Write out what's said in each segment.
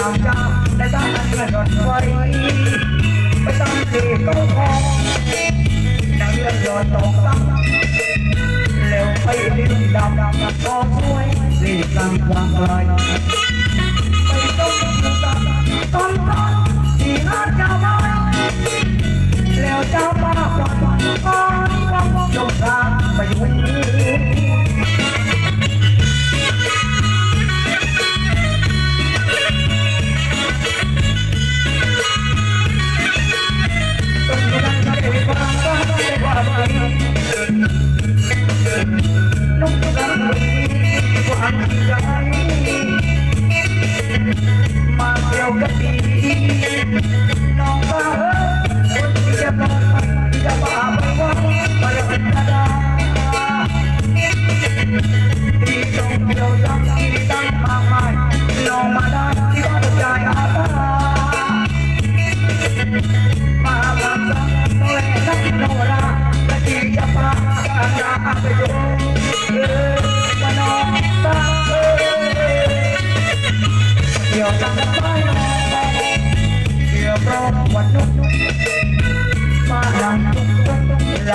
น้องจ้าได้ต้องอันเงินหยดไว้ไปต้องเด็กก็พอน้ำเลือดหยดตกซ้ำเร็วไปดิ้นดำดำก็ช่วยรีบตั้งความไว้ไปต้องตั้งต้นต้นทีน้อจ้าบ้านเร็วเจ้าบ้านก่อนก่อนก่อนจงรักไปอยู่ قلبي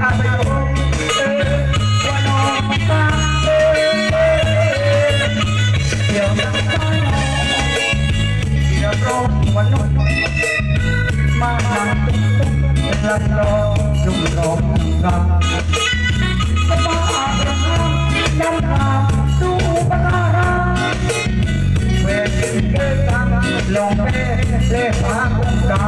Bye. ลงไปเล่ฟ้าคุ้มกา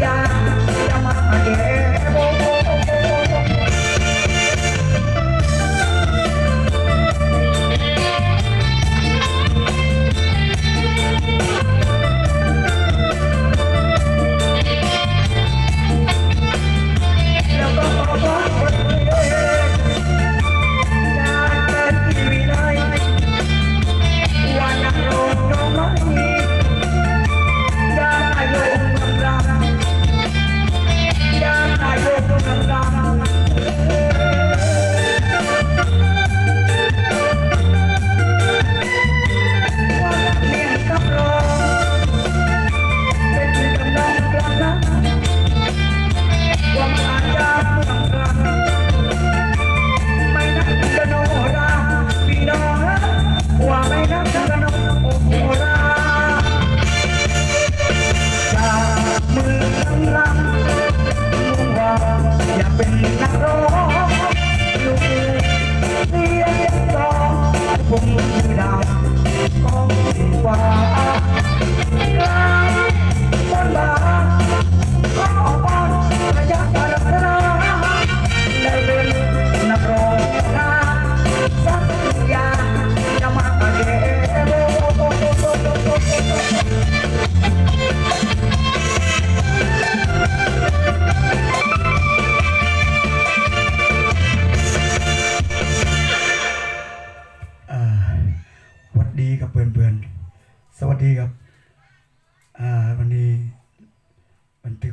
Yeah.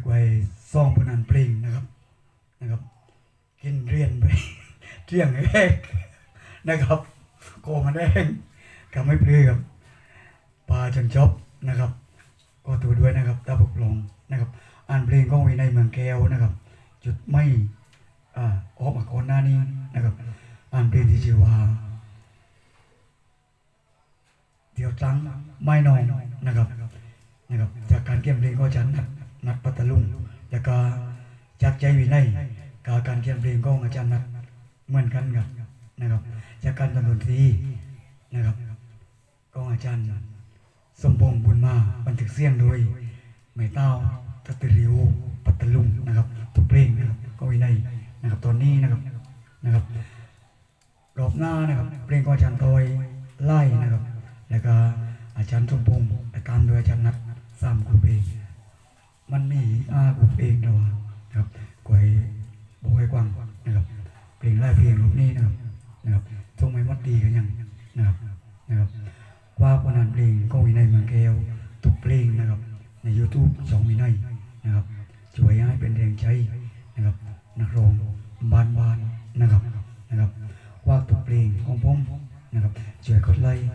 ไว้ซ่องพนันเพลงนะครับนะครับ กินเรียนไปเที่ยงแรกนะครับโกมันแดงกับไม่เพลยครับปลาจนจบนะครับ ก็ตัวด้วยนะครับตาปกลงนะครับ อ่านเพลงของวินัยเมืองแก้วนะครับ จุดไม่อ่าออกมาก่อนหน้านี้นะครับ อ่านเพลงที่ชื่อว่าเดี๋ยวจังไม่น้อยนะครับนะครับ จากการเก็บเพลงก็จะนัด นัดปัตตลุงแล้วก็จากใจวินัยกับการเก็บเพลงก็อาจารย์นัดเหมือนกันครับนะครับ จากการดำเนินทีนะครับก็อาจารย์สมพงษ์บุญมาบันทึกเสียงโดยไม่เต้าตะตริโอปัตตลุงนะครับทุกเพลงนะครับก็วินัยนะครับตอนนี้นะครับนะครับรอบหน้านะครับเพลงของอาจารย์ตอยไล่นะครับ แล้วก็อาจารย์สมพงษ์ตามโดยอาจารย์นัทสามกลุ่มเพลง มันมีอากลุ่มเพลงแล้วอะนะครับกวยบอกให้กว้างนะครับ เพลงไล่เพลงรูปนี้นะครับนะครับทรงไม่มัดดีกันยังนะครับนะครับ ว่าพนันเพลงก็วินัยมืองแก้วทุกเพลงนะครับ ใน YouTube สองวินัยนะครับช่วยให้เป็นแรงใจนะครับ นักร้องบานบานนะครับนะครับ ว่าทุกเพลงของผมนะครับช่วยกดไลค์